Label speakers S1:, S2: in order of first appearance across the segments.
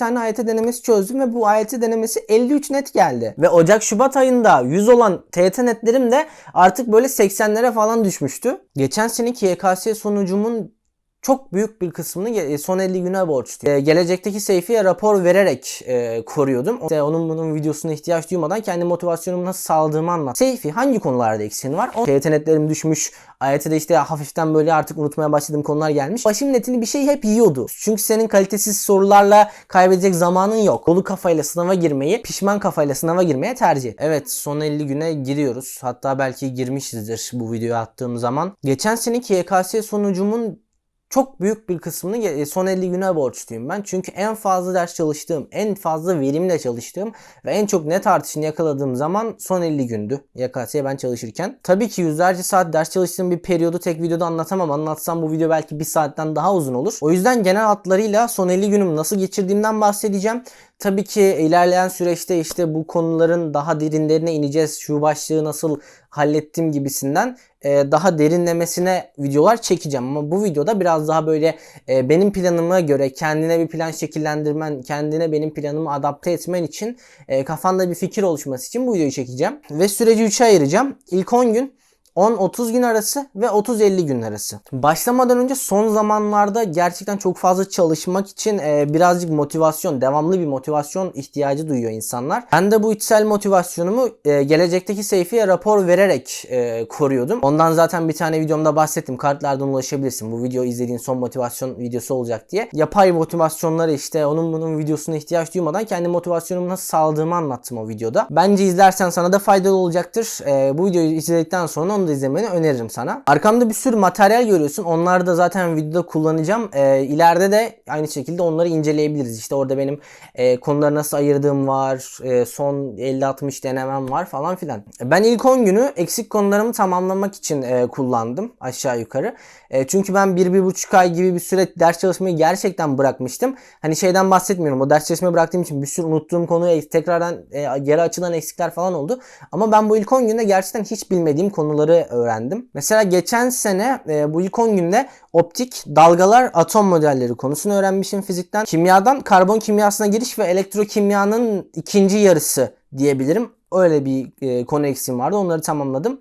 S1: tane AYT denemesi çözdüm ve bu AYT denemesi 53 net geldi. Ve Ocak Şubat ayında 100 olan TYT netlerim de artık böyle 80'lere falan düşmüştü. Geçen seneki YKS sonucumun çok büyük bir kısmını ge- son 50 güne borçluyum. Ee, gelecekteki Seyfi'ye rapor vererek e, koruyordum. İşte onun bunun videosuna ihtiyaç duymadan kendi motivasyonumu nasıl sağladığımı anlat. Seyfi hangi konularda eksiğin var? O TYT netlerim düşmüş. AYT'de işte hafiften böyle artık unutmaya başladığım konular gelmiş. Başım netini bir şey hep yiyordu. Çünkü senin kalitesiz sorularla kaybedecek zamanın yok. Dolu kafayla sınava girmeyi, pişman kafayla sınava girmeye tercih et. Evet son 50 güne giriyoruz. Hatta belki girmişizdir bu videoyu attığım zaman. Geçen seneki YKS sonucumun çok büyük bir kısmını ge- son 50 güne borçluyum ben. Çünkü en fazla ders çalıştığım, en fazla verimle çalıştığım ve en çok net artışını yakaladığım zaman son 50 gündü. YKS'ye ben çalışırken. Tabii ki yüzlerce saat ders çalıştığım bir periyodu tek videoda anlatamam. Anlatsam bu video belki bir saatten daha uzun olur. O yüzden genel hatlarıyla son 50 günümü nasıl geçirdiğimden bahsedeceğim. Tabii ki ilerleyen süreçte işte bu konuların daha derinlerine ineceğiz. Şu başlığı nasıl hallettim gibisinden e, daha derinlemesine videolar çekeceğim. Ama bu videoda biraz daha böyle e, benim planıma göre kendine bir plan şekillendirmen, kendine benim planımı adapte etmen için e, kafanda bir fikir oluşması için bu videoyu çekeceğim. Ve süreci 3'e ayıracağım. İlk 10 gün 10-30 gün arası ve 30-50 gün arası. Başlamadan önce son zamanlarda gerçekten çok fazla çalışmak için e, birazcık motivasyon, devamlı bir motivasyon ihtiyacı duyuyor insanlar. Ben de bu içsel motivasyonumu e, gelecekteki Seyfi'ye rapor vererek e, koruyordum. Ondan zaten bir tane videomda bahsettim. Kartlardan ulaşabilirsin. Bu video izlediğin son motivasyon videosu olacak diye. Yapay motivasyonları işte onun bunun videosuna ihtiyaç duymadan kendi motivasyonumu nasıl sağladığımı anlattım o videoda. Bence izlersen sana da faydalı olacaktır. E, bu videoyu izledikten sonra onu da izlemeni öneririm sana. Arkamda bir sürü materyal görüyorsun. Onları da zaten videoda kullanacağım. E, ileride de aynı şekilde onları inceleyebiliriz. İşte orada benim e, konuları nasıl ayırdığım var. E, son 50-60 denemem var falan filan. Ben ilk 10 günü eksik konularımı tamamlamak için e, kullandım aşağı yukarı. E, çünkü ben 1-1,5 ay gibi bir süre ders çalışmayı gerçekten bırakmıştım. Hani şeyden bahsetmiyorum. O ders çalışmayı bıraktığım için bir sürü unuttuğum konuya tekrardan e, geri açılan eksikler falan oldu. Ama ben bu ilk 10 günde gerçekten hiç bilmediğim konuları öğrendim. Mesela geçen sene e, bu ilk 10 günde optik, dalgalar, atom modelleri konusunu öğrenmişim fizikten. Kimyadan karbon kimyasına giriş ve elektrokimyanın ikinci yarısı diyebilirim. Öyle bir e, konu eksiğim vardı. Onları tamamladım.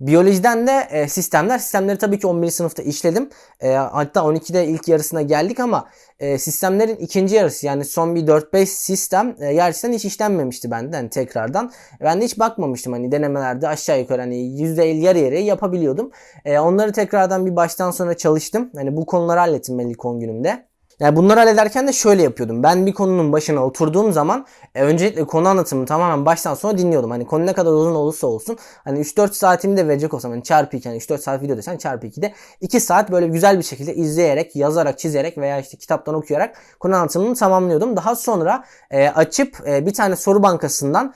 S1: Biyolojiden de e, sistemler. Sistemleri tabii ki 11. sınıfta işledim. E, hatta 12'de ilk yarısına geldik ama e, sistemlerin ikinci yarısı yani son bir 4-5 sistem e, gerçekten hiç işlenmemişti bende hani tekrardan. Ben de hiç bakmamıştım hani denemelerde aşağı yukarı hani %50 yarı yarıya yapabiliyordum. E, onları tekrardan bir baştan sona çalıştım. Hani bu konuları hallettim 10 günümde. Yani bunları hallederken de şöyle yapıyordum. Ben bir konunun başına oturduğum zaman e, öncelikle konu anlatımını tamamen baştan sona dinliyordum. Hani konu ne kadar uzun olursa olsun. Hani 3-4 saatimi de verecek olsam hani çarpı 2 hani 3-4 saat video desen çarpı 2'de 2 saat böyle güzel bir şekilde izleyerek, yazarak, çizerek veya işte kitaptan okuyarak konu anlatımını tamamlıyordum. Daha sonra e, açıp e, bir tane soru bankasından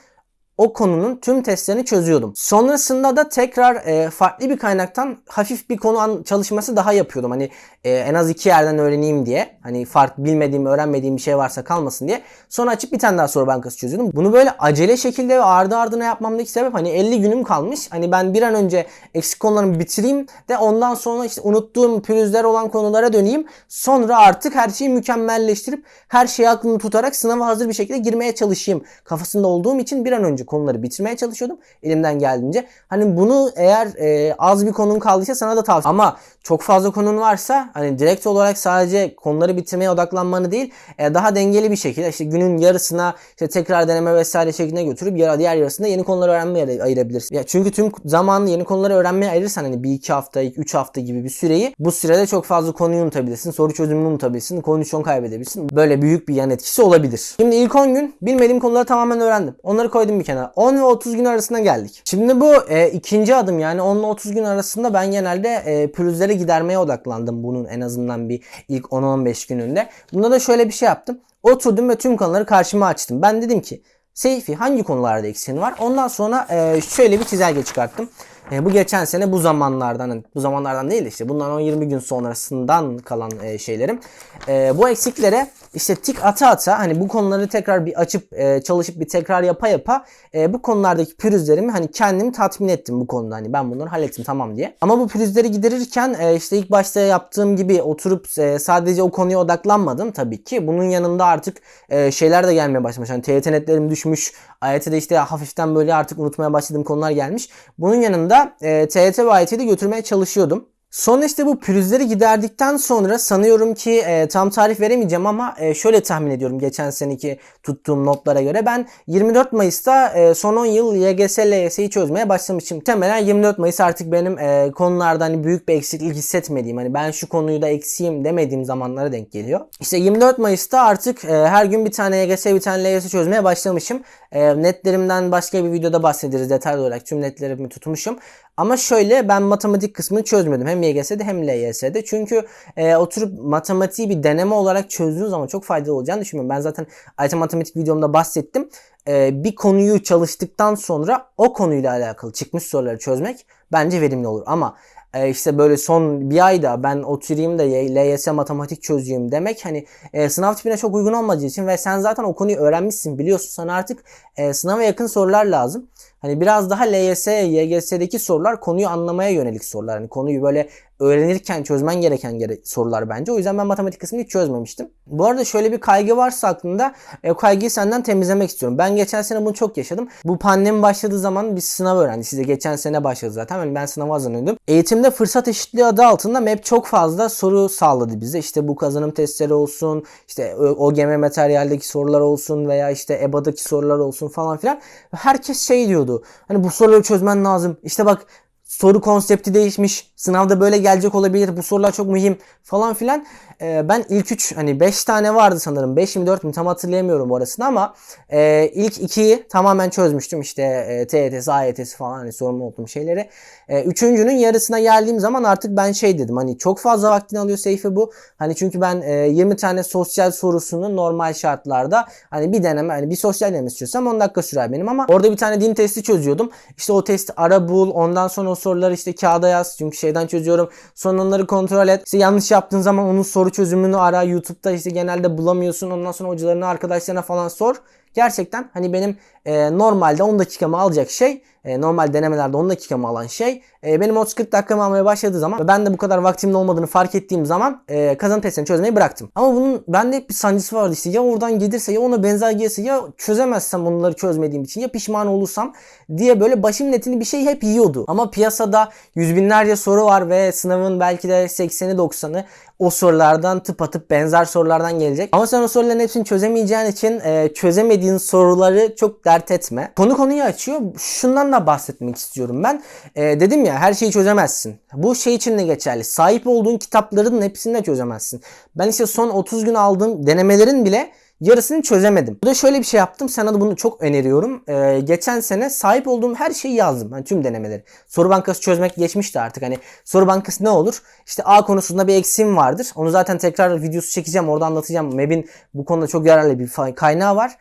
S1: o konunun tüm testlerini çözüyordum. Sonrasında da tekrar e, farklı bir kaynaktan hafif bir konu an- çalışması daha yapıyordum. Hani e, en az iki yerden öğreneyim diye. Hani fark bilmediğim, öğrenmediğim bir şey varsa kalmasın diye. Sonra açıp bir tane daha soru bankası çözüyordum. Bunu böyle acele şekilde ve ardı ardına yapmamdaki sebep hani 50 günüm kalmış. Hani ben bir an önce eksik konularımı bitireyim de ondan sonra işte unuttuğum pürüzler olan konulara döneyim. Sonra artık her şeyi mükemmelleştirip her şeyi aklımda tutarak sınava hazır bir şekilde girmeye çalışayım. Kafasında olduğum için bir an önce konuları bitirmeye çalışıyordum elimden geldiğince. Hani bunu eğer e, az bir konun kaldıysa sana da tavsiye Ama çok fazla konun varsa hani direkt olarak sadece konuları bitirmeye odaklanmanı değil e, daha dengeli bir şekilde işte günün yarısına işte tekrar deneme vesaire şeklinde götürüp ya diğer yarısında yeni konuları öğrenmeye ayır- ayırabilirsin. Ya çünkü tüm zamanını yeni konuları öğrenmeye ayırırsan hani bir iki hafta, üç hafta gibi bir süreyi bu sürede çok fazla konuyu unutabilirsin. Soru çözümünü unutabilirsin. Kondisyon kaybedebilirsin. Böyle büyük bir yan etkisi olabilir. Şimdi ilk 10 gün bilmediğim konuları tamamen öğrendim. Onları koydum bir kenara. 10 ve 30 gün arasına geldik. Şimdi bu e, ikinci adım yani 10 ile 30 gün arasında ben genelde e, pürüzleri gidermeye odaklandım bunun en azından bir ilk 10-15 gününde. Bunda da şöyle bir şey yaptım. Oturdum ve tüm konuları karşıma açtım. Ben dedim ki Seyfi hangi konularda eksiğin var? Ondan sonra e, şöyle bir çizelge çıkarttım. E, bu geçen sene bu zamanlardan bu zamanlardan değil de işte bundan 10-20 gün sonrasından kalan e, şeylerim. E, bu eksiklere işte tik ata ata hani bu konuları tekrar bir açıp e, çalışıp bir tekrar yapa yapa e, bu konulardaki pürüzlerimi hani kendimi tatmin ettim bu konuda hani ben bunları hallettim tamam diye. Ama bu pürüzleri giderirken e, işte ilk başta yaptığım gibi oturup e, sadece o konuya odaklanmadım tabii ki. Bunun yanında artık e, şeyler de gelmeye başlamış. Hani TYT netlerim düşmüş. AYT'de işte hafiften böyle artık unutmaya başladığım konular gelmiş. Bunun yanında e, TYT ve AYT'yi de götürmeye çalışıyordum. Sonra işte bu pürüzleri giderdikten sonra sanıyorum ki e, tam tarih veremeyeceğim ama e, şöyle tahmin ediyorum geçen seneki tuttuğum notlara göre ben 24 Mayıs'ta e, son 10 yıl YGS LYS'yi çözmeye başlamışım. Temelen 24 Mayıs artık benim e, konularda hani büyük bir eksiklik hissetmediğim hani ben şu konuyu da eksiğim demediğim zamanlara denk geliyor. İşte 24 Mayıs'ta artık e, her gün bir tane YGS bir tane LYS çözmeye başlamışım. E, netlerimden başka bir videoda bahsederiz detaylı olarak tüm netlerimi tutmuşum. Ama şöyle ben matematik kısmını çözmedim. Hem YGS'de hem LYS'de. Çünkü e, oturup matematiği bir deneme olarak çözdüğün zaman çok faydalı olacağını düşünmüyorum. Ben zaten ayrıca matematik videomda bahsettim. E, bir konuyu çalıştıktan sonra o konuyla alakalı çıkmış soruları çözmek bence verimli olur. Ama e, işte böyle son bir ayda ben oturayım da LYS matematik çözeyim demek hani e, sınav tipine çok uygun olmadığı için ve sen zaten o konuyu öğrenmişsin biliyorsun sana artık e, sınava yakın sorular lazım. Hani biraz daha LYS, YGS'deki sorular konuyu anlamaya yönelik sorular. Hani konuyu böyle öğrenirken çözmen gereken gere sorular bence. O yüzden ben matematik kısmını hiç çözmemiştim. Bu arada şöyle bir kaygı varsa aklında e, o kaygıyı senden temizlemek istiyorum. Ben geçen sene bunu çok yaşadım. Bu pandemi başladığı zaman bir sınav öğrendik. Size geçen sene başladı zaten. Yani ben sınava hazırlanıyordum. Eğitimde fırsat eşitliği adı altında MEP çok fazla soru sağladı bize. İşte bu kazanım testleri olsun, işte OGM materyaldeki sorular olsun veya işte EBA'daki sorular olsun falan filan. Herkes şey diyordu. Hani bu soruları çözmen lazım. İşte bak soru konsepti değişmiş. Sınavda böyle gelecek olabilir. Bu sorular çok mühim falan filan. Ee, ben ilk 3 hani 5 tane vardı sanırım. 5 mi 4 mü tam hatırlayamıyorum orasını ama e, ilk 2'yi tamamen çözmüştüm. İşte e, TYT'si, AYT'si falan hani sorumlu olduğum şeyleri. E, üçüncünün yarısına geldiğim zaman artık ben şey dedim. Hani çok fazla vaktini alıyor Seyfi bu. Hani çünkü ben e, 20 tane sosyal sorusunu normal şartlarda hani bir deneme hani bir sosyal deneme istiyorsam 10 dakika sürer benim ama orada bir tane din testi çözüyordum. İşte o testi ara bul. Ondan sonra o soruları işte kağıda yaz. Çünkü şeyden çözüyorum. Sonra onları kontrol et. İşte yanlış yaptığın zaman onun soru çözümünü ara. YouTube'da işte genelde bulamıyorsun. Ondan sonra hocalarına, arkadaşlarına falan sor. Gerçekten hani benim e, normalde 10 dakikamı alacak şey e, normal denemelerde 10 dakikamı alan şey e, benim 30-40 dakikamı almaya başladığı zaman ve ben de bu kadar vaktimin olmadığını fark ettiğim zaman e, kazanım testini çözmeyi bıraktım. Ama bunun bende hep bir sancısı vardı işte ya oradan gelirse ya ona benzer gelirse ya çözemezsem bunları çözmediğim için ya pişman olursam diye böyle başım netini bir şey hep yiyordu. Ama piyasada yüz binlerce soru var ve sınavın belki de 80'i 90'ı o sorulardan tıpatıp benzer sorulardan gelecek. Ama sen o soruların hepsini çözemeyeceğin için e, çözemediğin soruları çok dert etme. Konu konuyu açıyor. Şundan da bahsetmek istiyorum ben. E, dedim ya her şeyi çözemezsin. Bu şey için de geçerli. Sahip olduğun kitapların hepsini de çözemezsin. Ben işte son 30 gün aldığım denemelerin bile yarısını çözemedim. Bu da şöyle bir şey yaptım. Sana da bunu çok öneriyorum. Ee, geçen sene sahip olduğum her şeyi yazdım. Yani tüm denemeleri. Soru bankası çözmek geçmişti artık. Hani soru bankası ne olur? İşte A konusunda bir eksiğim vardır. Onu zaten tekrar videosu çekeceğim. Orada anlatacağım. MEB'in bu konuda çok yararlı bir kaynağı var.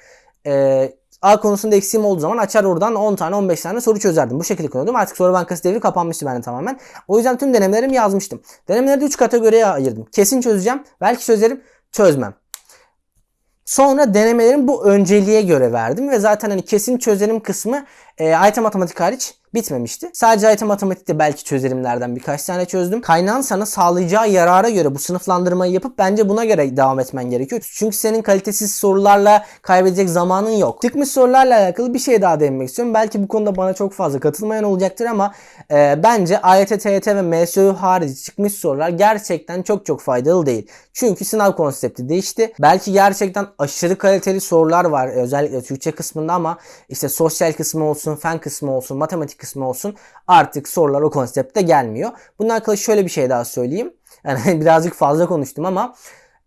S1: Ee, A konusunda eksiğim olduğu zaman açar oradan 10 tane 15 tane soru çözerdim. Bu şekilde kullanıyordum. Artık soru bankası devri kapanmıştı bende tamamen. O yüzden tüm denemelerimi yazmıştım. Denemeleri de 3 kategoriye ayırdım. Kesin çözeceğim. Belki çözerim. Çözmem. Sonra denemelerin bu önceliğe göre verdim ve zaten hani kesin çözerim kısmı e, AYT matematik hariç bitmemişti. Sadece AYT matematikte belki çözerimlerden birkaç tane çözdüm. Kaynağın sana sağlayacağı yarara göre bu sınıflandırmayı yapıp bence buna göre devam etmen gerekiyor. Çünkü senin kalitesiz sorularla kaybedecek zamanın yok. Çıkmış sorularla alakalı bir şey daha değinmek istiyorum. Belki bu konuda bana çok fazla katılmayan olacaktır ama e, bence AYT, TYT ve MSU harici çıkmış sorular gerçekten çok çok faydalı değil. Çünkü sınav konsepti değişti. Belki gerçekten aşırı kaliteli sorular var özellikle Türkçe kısmında ama işte sosyal kısmı olsun, fen kısmı olsun, matematik kısmı olsun artık sorular o konsepte gelmiyor. Bununla alakalı şöyle bir şey daha söyleyeyim. Yani birazcık fazla konuştum ama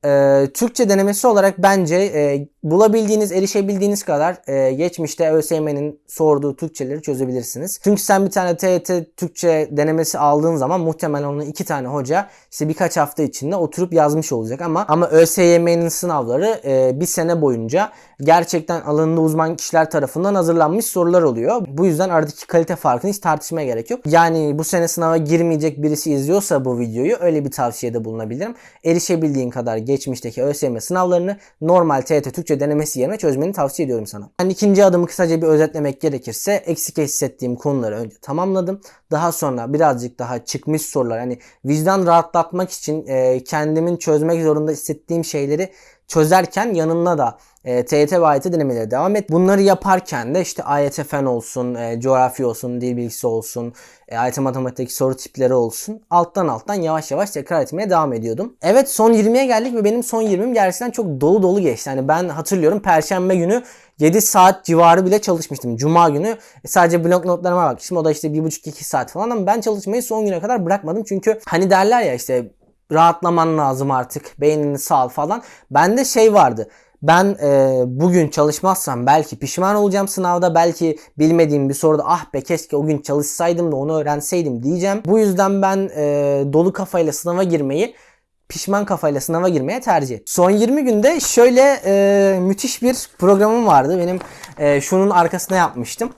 S1: e, Türkçe denemesi olarak bence e, bulabildiğiniz, erişebildiğiniz kadar e, geçmişte ÖSYM'nin sorduğu Türkçeleri çözebilirsiniz. Çünkü sen bir tane TYT Türkçe denemesi aldığın zaman muhtemelen onu iki tane hoca işte birkaç hafta içinde oturup yazmış olacak ama ama ÖSYM'nin sınavları e, bir sene boyunca gerçekten alanında uzman kişiler tarafından hazırlanmış sorular oluyor. Bu yüzden aradaki kalite farkını hiç tartışmaya gerek yok. Yani bu sene sınava girmeyecek birisi izliyorsa bu videoyu öyle bir tavsiyede bulunabilirim. Erişebildiğin kadar geçmişteki ÖSYM sınavlarını normal TYT Türkçe denemesi yerine çözmeni tavsiye ediyorum sana. Yani ikinci adımı kısaca bir özetlemek gerekirse eksik hissettiğim konuları önce tamamladım. Daha sonra birazcık daha çıkmış sorular hani vicdan rahatlatmak için e, kendimin çözmek zorunda hissettiğim şeyleri çözerken yanına da e, TYT ve AYT denemeleri devam et. Bunları yaparken de işte AYT fen olsun, e, coğrafya olsun, dil bilgisi olsun, e, AYT matematikteki soru tipleri olsun. Alttan alttan yavaş yavaş tekrar etmeye devam ediyordum. Evet son 20'ye geldik ve benim son 20'm gerçekten çok dolu dolu geçti. Yani ben hatırlıyorum perşembe günü 7 saat civarı bile çalışmıştım. Cuma günü sadece blok notlarıma bakmıştım. O da işte 1,5-2 saat falan ama ben çalışmayı son güne kadar bırakmadım. Çünkü hani derler ya işte rahatlaman lazım artık. Beynini sal falan. Bende şey vardı. Ben e, bugün çalışmazsam belki pişman olacağım sınavda. Belki bilmediğim bir soruda ah be keşke o gün çalışsaydım da onu öğrenseydim diyeceğim. Bu yüzden ben e, dolu kafayla sınava girmeyi pişman kafayla sınava girmeye tercih. Son 20 günde şöyle e, müthiş bir programım vardı. Benim e, şunun arkasına yapmıştım.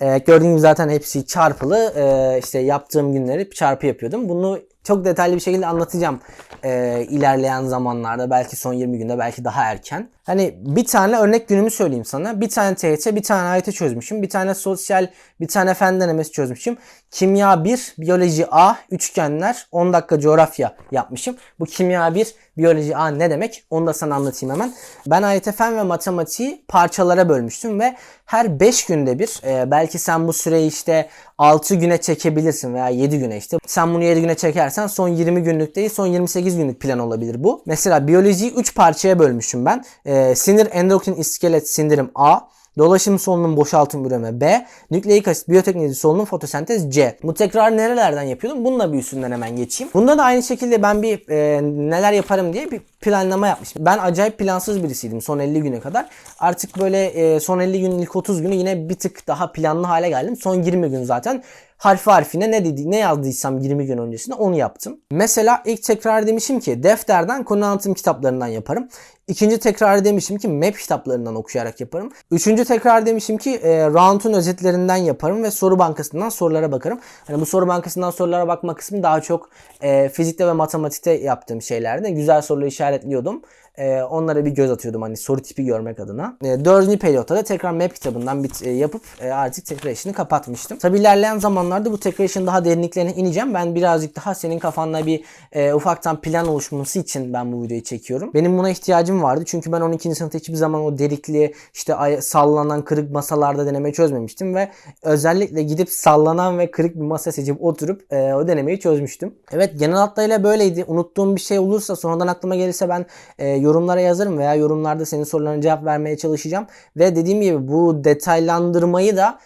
S1: E, gördüğünüz zaten hepsi çarpılı. E, işte yaptığım günleri çarpı yapıyordum. Bunu çok detaylı bir şekilde anlatacağım e, ilerleyen zamanlarda. Belki son 20 günde belki daha erken. Hani bir tane örnek günümü söyleyeyim sana. Bir tane TYT, bir tane AYT çözmüşüm. Bir tane sosyal, bir tane fen denemesi çözmüşüm. Kimya 1, biyoloji A, üçgenler, 10 dakika coğrafya yapmışım. Bu kimya 1, biyoloji A ne demek? Onu da sana anlatayım hemen. Ben AYT fen ve matematiği parçalara bölmüştüm ve her 5 günde bir e, belki sen bu süreyi işte 6 güne çekebilirsin veya 7 güne işte. Sen bunu 7 güne çekersen son 20 günlük değil son 28 günlük plan olabilir bu. Mesela biyolojiyi 3 parçaya bölmüşüm ben. E, sinir endokrin iskelet sindirim A. Dolaşım solunum boşaltım üreme B. Nükleik asit biyoteknoloji solunum fotosentez C. Bu tekrar nerelerden yapıyordum? Bununla bir üstünden hemen geçeyim. Bunda da aynı şekilde ben bir e, neler yaparım diye bir planlama yapmıştım. Ben acayip plansız birisiydim son 50 güne kadar. Artık böyle e, son 50 gün ilk 30 günü yine bir tık daha planlı hale geldim. Son 20 gün zaten harfi harfine ne dedi ne yazdıysam 20 gün öncesinde onu yaptım. Mesela ilk tekrar demişim ki defterden konu anlatım kitaplarından yaparım. İkinci tekrar demişim ki map kitaplarından okuyarak yaparım. Üçüncü tekrar demişim ki e, round'un özetlerinden yaparım ve soru bankasından sorulara bakarım. Hani bu soru bankasından sorulara bakma kısmı daha çok e, fizikte ve matematikte yaptığım şeylerde. Güzel soruları işaretliyordum. E, onlara bir göz atıyordum hani soru tipi görmek adına. E, dördüncü periyotta da tekrar map kitabından bir, e, yapıp e, artık tekrar işini kapatmıştım. Tabi ilerleyen zamanlarda bu tekrar işin daha derinliklerine ineceğim. Ben birazcık daha senin kafanda bir e, ufaktan plan oluşması için ben bu videoyu çekiyorum. Benim buna ihtiyacım vardı. Çünkü ben 12. sınıfta hiçbir zaman o delikli işte sallanan kırık masalarda deneme çözmemiştim ve özellikle gidip sallanan ve kırık bir masa seçip oturup e, o denemeyi çözmüştüm. Evet genel hatlarıyla böyleydi. Unuttuğum bir şey olursa sonradan aklıma gelirse ben e, yorumlara yazarım veya yorumlarda senin sorularına cevap vermeye çalışacağım. Ve dediğim gibi bu detaylandırmayı da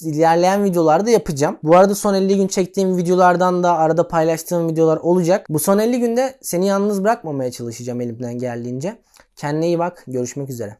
S1: ilerleyen videolarda yapacağım. Bu arada son 50 gün çektiğim videolardan da arada paylaştığım videolar olacak. Bu son 50 günde seni yalnız bırakmamaya çalışacağım elimden geldiğince. Kendine iyi bak. Görüşmek üzere.